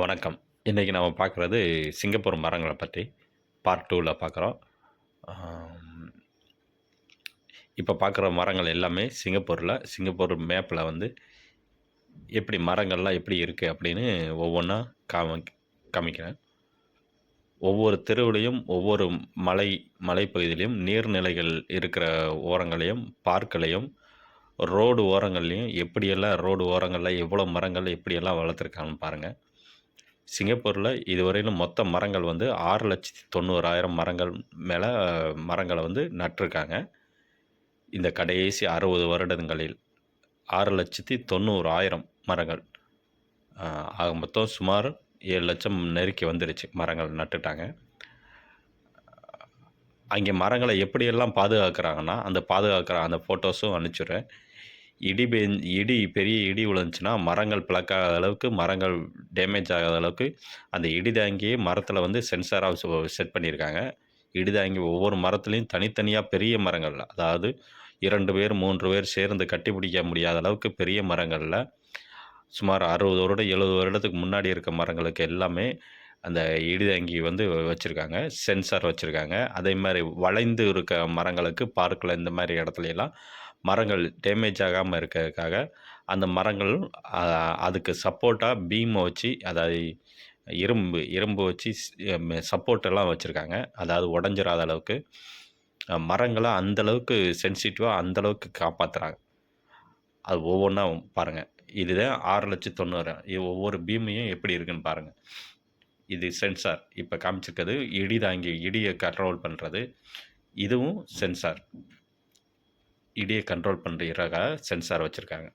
வணக்கம். இன்றைக்கி நம்ம பார்க்குறது சிங்கப்பூர் மரங்களை பற்றி பார்ட் டூவில் பார்க்குறோம். இப்போ பார்க்குற மரங்கள் எல்லாமே சிங்கப்பூரில் சிங்கப்பூர் மேப்பில் வந்து எப்படி மரங்கள்லாம் எப்படி இருக்குது அப்படின்னு ஒவ்வொன்றா காமி காமிக்கிறேன். ஒவ்வொரு தெருவிலையும் ஒவ்வொரு மலை மலைப்பகுதியிலையும் நீர்நிலைகள் இருக்கிற ஓரங்களையும் பார்க்களையும் ரோடு ஓரங்கள்லையும் எப்படியெல்லாம் ரோடு ஓரங்களில் எவ்வளோ மரங்கள் எப்படியெல்லாம் வளர்த்துருக்காங்கன்னு பாருங்கள் சிங்கப்பூரில் இதுவரையிலும் மொத்த மரங்கள் வந்து ஆறு லட்சத்தி தொண்ணூறாயிரம் மரங்கள் மேலே மரங்களை வந்து நட்டிருக்காங்க. இந்த கடைசி அறுபது வருடங்களில் ஆறு லட்சத்தி தொண்ணூறாயிரம் மரங்கள் ஆக மொத்தம் சுமார் ஏழு லட்சம் நெருக்கி வந்துருச்சு மரங்கள் நட்டுட்டாங்க. அங்கே மரங்களை எப்படியெல்லாம் பாதுகாக்கிறாங்கன்னா அந்த பாதுகாக்கிற அந்த ஃபோட்டோஸும் அனுப்பிச்சுடுறேன். இடி பெ இடி பெரிய இடி விழுந்துச்சுன்னா மரங்கள் பிளக்காத அளவுக்கு மரங்கள் டேமேஜ் ஆகாத அளவுக்கு அந்த இடி தாங்கியே மரத்தில் வந்து சென்சாராக செட் பண்ணியிருக்காங்க. இடி தாங்கி ஒவ்வொரு மரத்துலேயும் தனித்தனியாக பெரிய மரங்கள் அதாவது இரண்டு பேர் மூன்று பேர் சேர்ந்து கட்டிப்பிடிக்க முடியாத அளவுக்கு பெரிய மரங்களில் சுமார் அறுபது வருடம் எழுபது வருடத்துக்கு முன்னாடி இருக்க மரங்களுக்கு எல்லாமே அந்த இடிதங்கி வந்து வச்சுருக்காங்க சென்சார் வச்சுருக்காங்க. அதே மாதிரி வளைந்து இருக்க மரங்களுக்கு பார்க்கில் இந்த மாதிரி இடத்துலலாம் மரங்கள் டேமேஜ் ஆகாமல் இருக்கிறதுக்காக அந்த மரங்கள் அதுக்கு சப்போர்ட்டாக பீமை வச்சு அதாவது இரும்பு இரும்பு வச்சு சப்போர்ட்டெல்லாம் வச்சுருக்காங்க. அதாவது உடஞ்சிராத அளவுக்கு. மரங்களை அந்தளவுக்கு சென்சிட்டிவாக அந்தளவுக்கு காப்பாற்றுறாங்க அது ஒவ்வொன்றா பாருங்கள் இதுதான் ஆறு லட்சத்து தொண்ணூறு. இது ஒவ்வொரு பீமையும் எப்படி இருக்குன்னு பாருங்கள் இது சென்சார் இப்போ காமிச்சிருக்கிறது இடி தாங்கி இடியை கண்ட்ரோல் பண்ணுறது இதுவும் சென்சார் இடியை கண்ட்ரோல் பண்ணுறதுக்காக சென்சார் வச்சுருக்காங்க.